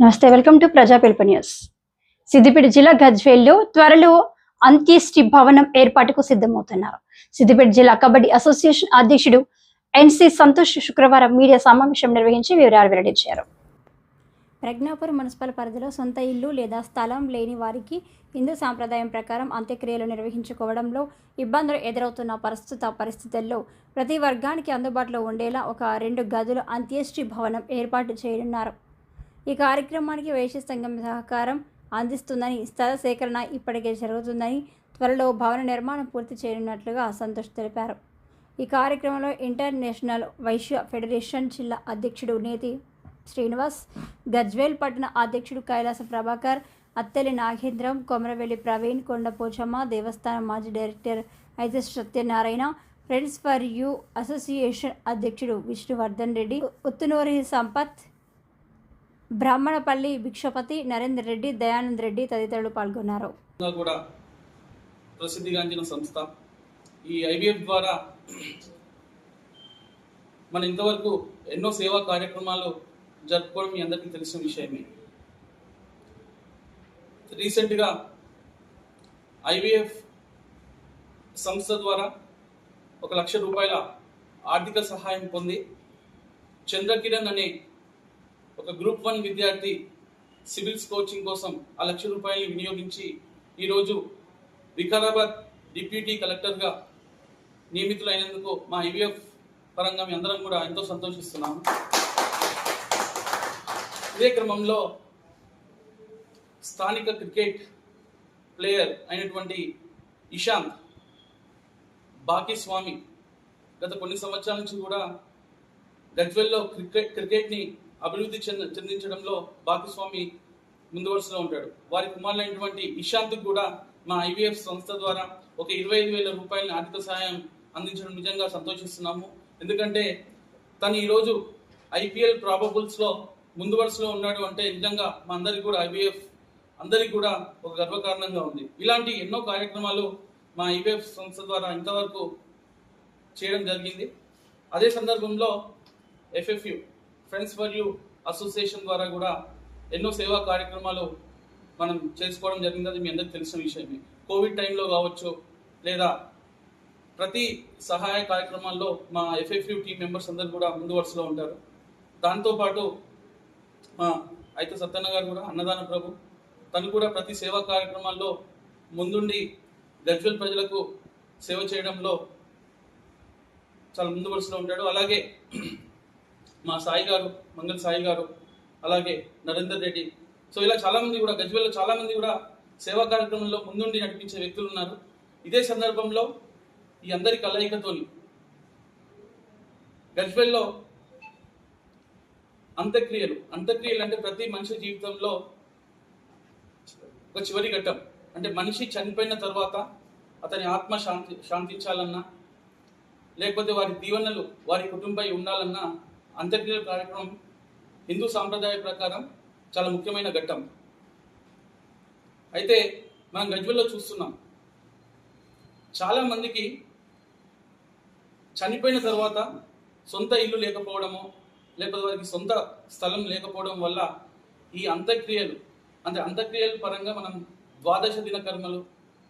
నమస్తే welcome to ప్రజా పిలుపు న్యూస్. సిద్దిపేట జిల్లా గజ్వేల్లో త్వరలో అంత్యేష్టి భవనం ఏర్పాటుకు సిద్ధమవుతున్నారు. సిద్దిపేట జిల్లా కబడ్డీ అసోసియేషన్ అధ్యక్షుడు ఎన్సి సంతోష్ శుక్రవారం మీడియా సమావేశం నిర్వహించి వివరాలు వెల్లడించారు. ప్రజ్ఞాపూర్ మున్సిపల్ పరిధిలో సొంత ఇల్లు లేదా స్థలం లేని వారికి హిందూ సాంప్రదాయం ప్రకారం అంత్యక్రియలు నిర్వహించుకోవడంలో ఇబ్బందులు ఎదురవుతున్న ప్రస్తుత పరిస్థితుల్లో ప్రతి వర్గానికి అందుబాటులో ఉండేలా ఒక రెండు గదుల అంత్యేష్టి భవనం ఏర్పాటు చేయనున్నారు. ఈ కార్యక్రమానికి వైశ్య సంఘం సహకారం అందిస్తుందని స్థల సేకరణ ఇప్పటికే జరుగుతుందని త్వరలో భవన నిర్మాణం పూర్తి చేయనున్నట్లుగా సంతోష్ తెలిపారు. ఈ కార్యక్రమంలో ఇంటర్నేషనల్ వైశ్య ఫెడరేషన్ జిల్లా అధ్యక్షుడు నేతి శ్రీనివాస్ గజ్వేల్ పట్టణ అధ్యక్షుడు కైలాస ప్రభాకర్ అత్తెలి నాగేంద్రం కొమరవెల్లి ప్రవీణ్ కొండపోచమ్మ దేవస్థానం మాజీ డైరెక్టర్ అయితే Satyanarayana friends for you association అధ్యక్షుడు విష్ణువర్ధన్ రెడ్డి ఉత్తునూరి సంపత్ బ్రాహ్మణపల్లి భిక్షపతి నరేందర్ రెడ్డి దయానంద్ రెడ్డి తదితరులు పాల్గొన్నారు. కూడా ప్రసిద్ధిగాంచిన సంస్థ. ఈ ఐవీఎఫ్ ద్వారా మనం ఇంతవరకు ఎన్నో సేవా కార్యక్రమాలు జరుపుకోవడం మీ అందరికీ తెలిసిన విషయమే. రీసెంట్గా ఐవీఎఫ్ సంస్థ ద్వారా ఒక లక్ష రూపాయల ఆర్థిక సహాయం పొంది చంద్రకిరణ్ అనే ఒక గ్రూప్ వన్ విద్యార్థి సివిల్స్ కోచింగ్ కోసం ఆ లక్ష రూపాయలు వినియోగించి ఈరోజు వికారాబాద్ డిప్యూటీ కలెక్టర్గా నియమితులైనందుకు మా ఐవీఎఫ్ పరంగా మీ అందరం కూడా ఎంతో సంతోషిస్తున్నాము. ఇదే క్రమంలో స్థానిక క్రికెట్ ప్లేయర్ అయినటువంటి ఇషాంత్ బాకీ స్వామి గత కొన్ని సంవత్సరాల నుంచి కూడా గజ్వెల్లో క్రికెట్ క్రికెట్ని అభివృద్ధి చెంద చెందించడంలో భాగస్వామి ముందు వరుసలో ఉంటాడు. వారి కుమారులైనటువంటి ఇషాంత్కి కూడా మా ఐవీఎఫ్ సంస్థ ద్వారా ఒక ఇరవై ఐదు వేల రూపాయల ఆర్థిక సహాయం అందించడం నిజంగా సంతోషిస్తున్నాము. ఎందుకంటే తను ఈరోజు ఐపీఎల్ ప్రాబబుల్స్లో ముందు వరుసలో ఉన్నాడు అంటే నిజంగా మా అందరికి కూడా ఐవీఎఫ్ అందరికి కూడా ఒక గర్వకారణంగా ఉంది. ఇలాంటి ఎన్నో కార్యక్రమాలు మా ఐవీఎఫ్ సంస్థ ద్వారా ఇంతవరకు చేయడం జరిగింది. అదే సందర్భంలో FFU friends for you association ద్వారా కూడా ఎన్నో సేవా కార్యక్రమాలు మనం చేసుకోవడం జరిగింది. అది మీ అందరికి తెలిసిన విషయమే. కోవిడ్ టైంలో కావచ్చు లేదా ప్రతి సహాయ కార్యక్రమాల్లో మా ఎఫ్ఎఫ్యూ టీం మెంబర్స్ అందరు కూడా ముందు వరుసలో ఉంటారు. దాంతోపాటు మా అయితే సత్యన్న గారు కూడా అన్నదాన ప్రభు తను కూడా ప్రతి సేవా కార్యక్రమాల్లో ముందుండి గజ్వల్ ప్రజలకు సేవ చేయడంలో చాలా ముందు వరుసలో ఉంటాడు. అలాగే మా సాయి గారు మంగళ సాయి గారు అలాగే నరేందర్ రెడ్డి. సో ఇలా చాలామంది కూడా గజ్వేల్లో చాలామంది కూడా సేవా కార్యక్రమంలో ముందుండి నడిపించే వ్యక్తులు ఉన్నారు. ఇదే సందర్భంలో ఈ అందరి కలయికతోని గజ్వేల్లో అంత్యక్రియలు అంత్యక్రియలు అంటే ప్రతి మనిషి జీవితంలో ఒక చివరి ఘట్టం. అంటే మనిషి చనిపోయిన తర్వాత అతని ఆత్మ శాంతి శాంతించాలన్నా లేకపోతే వారి దీవెనలు వారి కుటుంబై ఉండాలన్నా అంత్యక్రియల కార్యక్రమం హిందూ సాంప్రదాయ ప్రకారం చాలా ముఖ్యమైన ఘట్టం. అయితే మనం గజ్వెల్లో చూస్తున్నాం. చాలా మందికి చనిపోయిన తర్వాత సొంత ఇల్లు లేకపోవడము లేకపోతే వారికి సొంత స్థలం లేకపోవడం వల్ల ఈ అంత్యక్రియలు అంటే అంత్యక్రియల పరంగా మనం ద్వాదశ దిన కర్మలు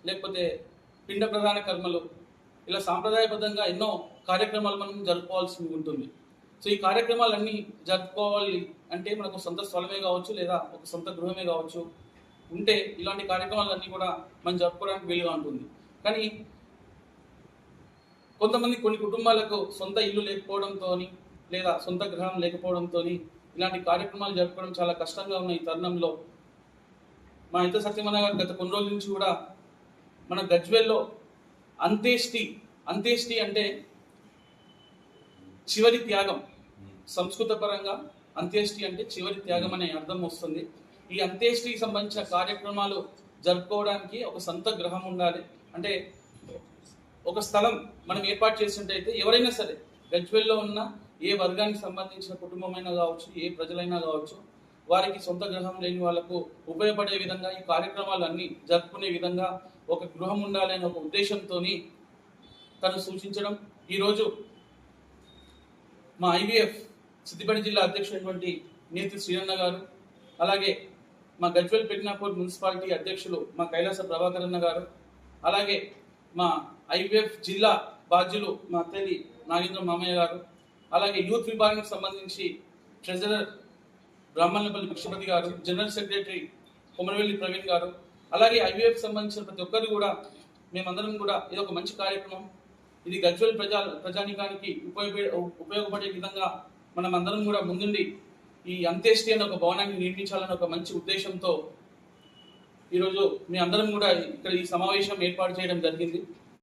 లేకపోతే పిండ ప్రధాన కర్మలు ఇలా సాంప్రదాయబద్ధంగా ఎన్నో కార్యక్రమాలు మనం జరుపుకోవాల్సి ఉంటుంది. సో ఈ కార్యక్రమాలన్నీ జరుపుకోవాలి అంటే మనకు సొంత స్థలమే కావచ్చు లేదా ఒక సొంత గృహమే కావచ్చు ఉంటే ఇలాంటి కార్యక్రమాలన్నీ కూడా మనం జరుపుకోవడానికి వీలుగా ఉంటుంది. కానీ కొంతమంది కొన్ని కుటుంబాలకు సొంత ఇల్లు లేకపోవడంతో లేదా సొంత గృహం లేకపోవడంతో ఇలాంటి కార్యక్రమాలు జరుపుకోవడం చాలా కష్టంగా ఉన్న ఈ తరుణంలో మా ఇంత సత్యమన్న గారు గత కొన్ని రోజుల నుంచి కూడా మన గజ్వెల్లో అంత్యేష్టి అంత్యేష్టి అంటే చివరి త్యాగం. సంస్కృత పరంగా అంత్యేష్టి అంటే చివరి త్యాగం అనే అర్థం వస్తుంది. ఈ అంత్యేష్టికి సంబంధించిన కార్యక్రమాలు జరుపుకోవడానికి ఒక సొంత గ్రహం ఉండాలి. అంటే ఒక స్థలం మనం ఏర్పాటు చేసినట్టయితే ఎవరైనా సరే గజ్వెల్లో ఉన్న ఏ వర్గానికి సంబంధించిన కుటుంబమైనా కావచ్చు ఏ ప్రజలైనా కావచ్చు వారికి సొంత గృహం లేని వాళ్ళకు ఉపయోగపడే విధంగా ఈ కార్యక్రమాలు అన్ని జరుపుకునే విధంగా ఒక గృహం ఉండాలనే ఒక ఉద్దేశంతో తను సూచించడం. ఈరోజు మా ఐవీఎఫ్ సిద్దిపేట జిల్లా అధ్యక్షుడైనటువంటి నేతి శ్రీరన్న గారు అలాగే మా గజ్వెల్ పెట్నాపూర్ మున్సిపాలిటీ అధ్యక్షులు మా కైలాస ప్రభాకర్ అన్న గారు అలాగే మా ఐవీఎఫ్ జిల్లా బాధ్యులు మా తల్లి నాగేంద్ర మామయ్య గారు అలాగే యూత్ విభాగానికి సంబంధించి ట్రెజరర్ బ్రాహ్మణపల్లి పక్షపతి గారు జనరల్ సెక్రటరీ కొమరవెల్లి ప్రవీణ్ గారు అలాగే ఐవీఎఫ్ సంబంధించిన ప్రతి ఒక్కరు కూడా మేమందరం కూడా ఇది ఒక మంచి కార్యక్రమం. ఇది గజ్వెల్ ప్రజా ప్రజానికానికి ఉపయోగ ఉపయోగపడే విధంగా మనం అందరం కూడా ముందుండి ఈ అంత్యేష్టి అనే ఒక భవనాన్ని నిర్మించాలని ఒక మంచి ఉద్దేశంతో ఈరోజు మీ అందరం కూడా ఇక్కడ ఈ సమావేశం ఏర్పాటు చేయడం జరిగింది.